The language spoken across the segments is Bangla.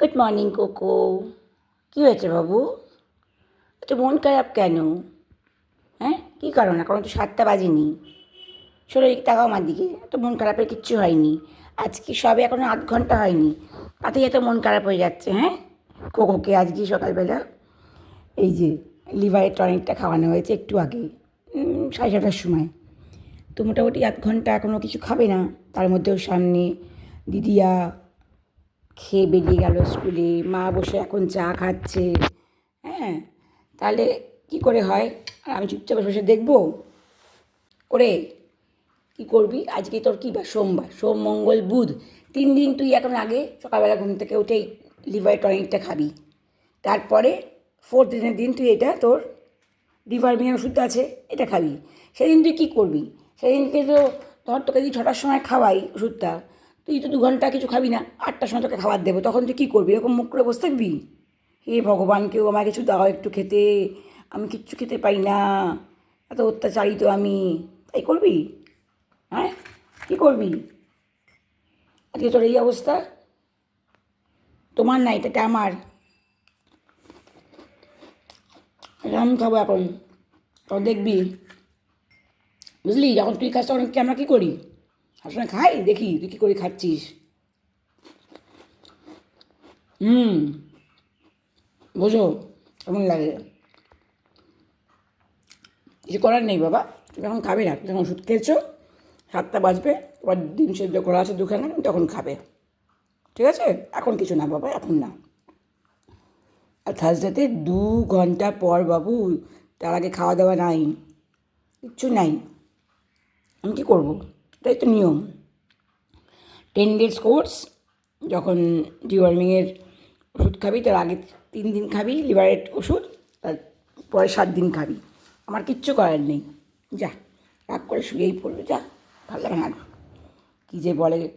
গুড মর্নিং কোকো কী হয়েছে বাবু? তো মন খারাপ কেন? হ্যাঁ? কী কারণ এখন তো সাতটা বাজেনি। শরীর তাকাও আমার দিকে। তো মন খারাপের কিচ্ছু হয়নি। আজকে সবে এখনও আধ ঘণ্টা হয়নি। তাতেই এত মন খারাপ হয়ে যাচ্ছে হ্যাঁ? কোকোকে আজকে সকালবেলা এই যে লিভারের টনিকটা খাওয়ানো হয়েছে একটু আগে সাড়ে ছটার সময়। তো মোটামুটি আধ ঘণ্টা এখনও কিছু খাবে না। তার মধ্যেও সামনে দিদিয়া খেয়ে বেরিয়ে গেল স্কুলে। মা বসে এখন চা খাচ্ছে। হ্যাঁ তাহলে কি করে হয়? আর আমি চুপচাপ বসে দেখব? করে কি করবি? আজকে তোর কী বার সোমবার? সোম, মঙ্গল, বুধ। তিন দিন তুই এখন আগে সকালবেলা ঘুম থেকে উঠেই লিভার টনিকটা খাবি। তারপরে ফোর্থ দিনের দিন তুই এটা তোর ডিভারমিয়ার ওষুধ আছে, এটা খাবি। সেদিন তুই কী করবি? সেদিনকে তো ধর তোকে যদি ছটার সময় খাওয়াই ওষুধটা তুই তো দু ঘণ্টা কিছু খাবি না, আটটার সময় তোকে খাবার দেবো, তখন তুই কী করবি? এরকম মুখ করে বসে থাকবি? হে ভগবান, কেউ আমার কিছু দাও একটু খেতে, আমি কিচ্ছু খেতে পাই না, এত অত্যাচারী তো আমি। তাই করবি? হ্যাঁ? কী করবি? আজকে তোর এই অবস্থা? তোমার না এটা আমার। আমি খাব এখন। তখন দেখবি। বুঝলি? যখন তুই খাস তখন কি আমরা কী করি? সবসময় খাই? দেখি, তুই কী করে খাচ্ছিস? হুম। বোঝো, কেমন লাগে? কিছু করার নেই বাবা। তুমি এখন খাবে না, তুমি যখন ওষুধ খেয়েছো, সাতটা বাজবে, তোমার ডিম সেদ্ধ করা আছে দুখানা তখন খাবে। ঠিক আছে? এখন কিছু না বাবা, এখন না। আর থার্সডেতে দু ঘণ্টা পর বাবু, তার আগে খাওয়া দাওয়া নাই। কিচ্ছু নাই। আমি কী করব? এটাই তো নিয়ম। টেন ডেজ কোর্স যখন ডিওয়ার্মিংয়ের ওষুধ খাবি, তার আগে তিন দিন খাবি লিভারের ওষুধ, তার পরে সাত দিন খাবি। আমার কিচ্ছু করার নেই। যা, রাগ করে শুয়েই পড়বে, যা, ভালো লাগে না। কী যে বলে,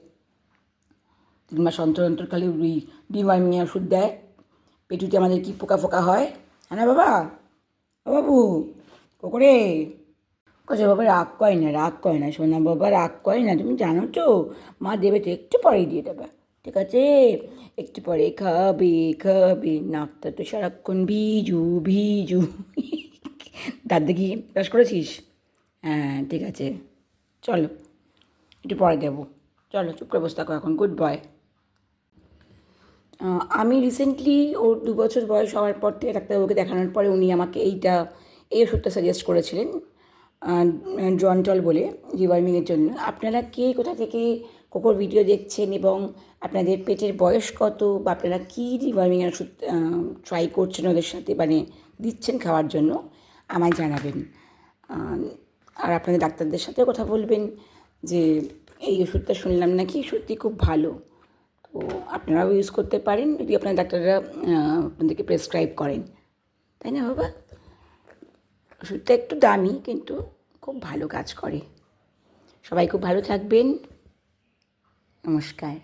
তিন মাস অন্তর অন্তর খালি ওই ডিওয়ার্মিংয়ের ওষুধ দেয়। পেটুতে আমাদের কি পোকা ফোকা হয়? হ্যাঁ না বাবা? ও বাবু কোকরে কোথায় বাবা রাগ করে না, রাগ করে না, সোনা বাবা রাগ করে না, তুমি জানো তো? মা দেবে তো একটু পরেই দিয়ে দেবে, ঠিক আছে? একটু পরে খাবে খাবে, নাকটা তো সারাক্ষণ ভিজু ভিজু। দাঁত দেখি ব্রাশ করেছিস? হ্যাঁ ঠিক আছে। চলো, একটু পরে দেবো। চলো, চুপ করে বসে থাকো এখন গুড বয় আমি রিসেন্টলি ওর দু বছর বয়স হওয়ার পর থেকে ডাক্তারবাবুকে দেখানোর পরে উনি আমাকে এইটা, এই ওষুধটা সাজেস্ট করেছিলেন। জন্টল বলে রিভার্মিংয়ের জন্য। আপনারা কে, কোথা থেকে কোকোর ভিডিও দেখছেন এবং আপনাদের পেটের বয়স কত বা আপনারা কী রিভার্মিংয়ের ওষুধ ট্রাই করছেন ওদের সাথে মানে দিচ্ছেন খাওয়ার জন্য, আমায় জানাবেন। আর আপনাদের ডাক্তারদের সাথেও কথা বলবেন যে, এই ওষুধটা শুনলাম নাকি, সত্যি খুব ভালো। তো আপনারাও ইউজ করতে পারেন, যদি আপনার ডাক্তাররা আপনাদেরকে প্রেসক্রাইব করেন। তাই না বাবা? ওষুধটা একটু দামি কিন্তু খুব ভালো কাজ করে। সবাই খুব ভালো থাকবেন। নমস্কার।